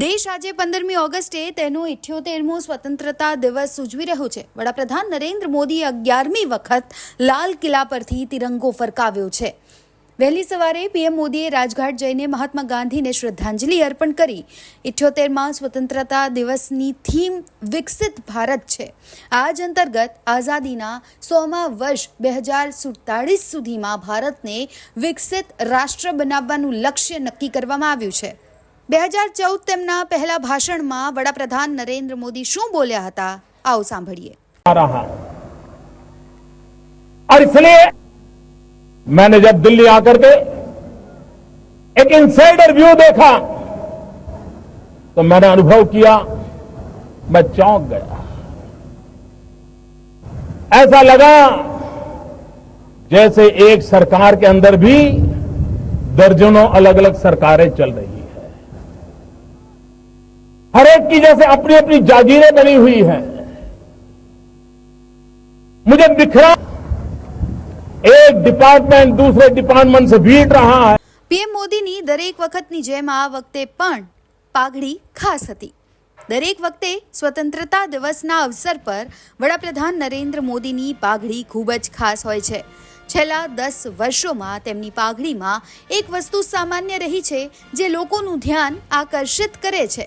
દેશ આજે પંદરમી ઓગસ્ટે તેનો ઇઠ્યોતેરમો સ્વતંત્રતા દિવસ ઉજવી રહ્યો છે. વડાપ્રધાન નરેન્દ્ર મોદીએ અગિયારમી વખત લાલ કિલ્લા પરથી તિરંગો ફરકાવ્યો છે. વહેલી સવારે પીએમ મોદીએ રાજઘાટ જઈને મહાત્મા ગાંધીને શ્રદ્ધાંજલિ અર્પણ કરી. ઇઠ્યોતેરમાં સ્વતંત્રતા દિવસની થીમ વિકસિત ભારત છે. આ જ અંતર્ગત આઝાદીના સોમા વર્ષ બે હજાર સુડતાળીસ સુધીમાં ભારતને વિકસિત રાષ્ટ્ર બનાવવાનું લક્ષ્ય નક્કી કરવામાં આવ્યું છે. બે હજાર ચૌદ તેમના પહેલા ભાષણમાં વડાપ્રધાન નરેન્દ્ર મોદી શું બોલ્યા હતા આવો સાંભળીએ आ रहा और इसलिए मैंने जब दिल्ली आकर के एक इनसाइडर व्यू देखा तो मैंने अनुभव किया मैं चौंक गया ऐसा लगा जैसे एक सरकार के अंदर भी दर्जनों अलग अलग सरकारें चल रही है हर एक की जैसे अपनी अपनी जागीरें बनी हुई हैं मुझे बिखरा एक डिपार्टमेंट दूसरे डिपार्टमेंट से भीड़ रहा है પીએમ મોદીની દરેક વખતની જેમ આ વખતે પણ પાઘડી ખાસ હતી દરેક વખતે સ્વતંત્રતા દિવસના અવસર પર વડાપ્રધાન નરેન્દ્ર મોદીની પાઘડી ખૂબ જ ખાસ હોય છે છેલ્લા દસ વર્ષોમાં તેમની પાઘડીમાં એક વસ્તુ સામાન્ય રહી છે જે લોકોનું ધ્યાન આકર્ષિત કરે છે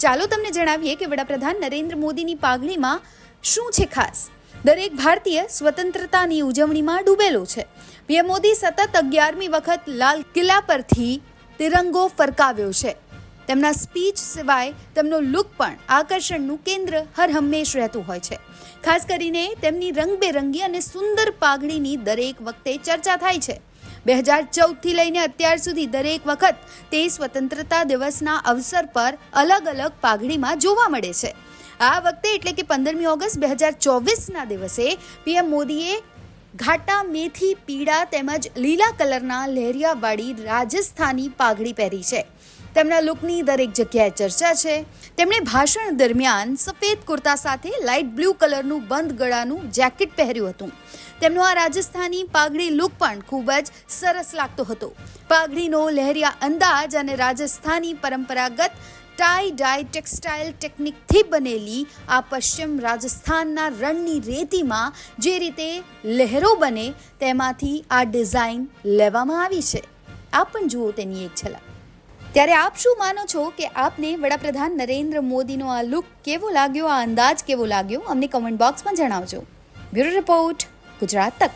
ચાલો તમને જણાવીએ કે વડાપ્રધાન નરેન્દ્ર મોદીની પાઘડીમાં શું છે ખાસ? દરેક ભારતીય સ્વતંત્રતાની ઉજવણીમાં ડૂબેલો છે. પીએમ મોદી સતત અગિયારમી વખત લાલ કિલ્લા પરથી તિરંગો ફરકાવ્યો છે. તેમના સ્પીચ સિવાય તેમનો લુક પણ આકર્ષણનું કેન્દ્ર હર હંમેશ રહેતું હોય છે. ખાસ કરીને તેમની રંગબેરંગી અને સુંદર પાઘડીની દરેક વખતે ચર્ચા થાય છે. બે હજાર ચૌદથી લઈને અત્યાર સુધી દરેક વખત તે સ્વતંત્રતા દિવસના અવસર પર અલગ અલગ પાઘડીમાં જોવા મળે છે. આ વખતે એટલે કે પંદરમી ઓગસ્ટ બે હજાર ચોવીસના દિવસે પીએમ મોદીએ ઘાટા મેથી, પીળા તેમજ લીલા કલરના લહેરિયાવાળી રાજસ્થાની પાઘડી પહેરી છે. તેમના લુકની દરેક જગ્યાએ ચર્ચા છે. તેમણે ભાષણ દરમિયાન સફેદ કુર્તા સાથે લાઇટ બ્લુ કલરનું બંધ ગળાનું જેકેટ પહેર્યું હતું. તેમનો આ રાજસ્થાની પાઘડી લુક પણ ખૂબ જ સરસ લાગતો હતો. પાઘડીનો લહેરિયા અંદાજ અને રાજસ્થાની પરંપરાગત ટાઈ ડાય ટેક્સટાઇલ ટેકનિકથી બનેલી આ પશ્ચિમ રાજસ્થાનના રણની રેતીમાં જે રીતે લહેરો બને તેમાંથી આ ડિઝાઇન લેવામાં આવી છે. આપ પણ જુઓ તેની એક ઝલક. ત્યારે આપ શું માનો છો કે આપને વડાપ્રધાન નરેન્દ્ર મોદીનો આ લુક કેવો લાગ્યો, આ અંદાજ કેવો લાગ્યો? અમને કમેન્ટ બોક્સમાં જણાવજો. બ્યુરો રિપોર્ટ ગુજરાત તક.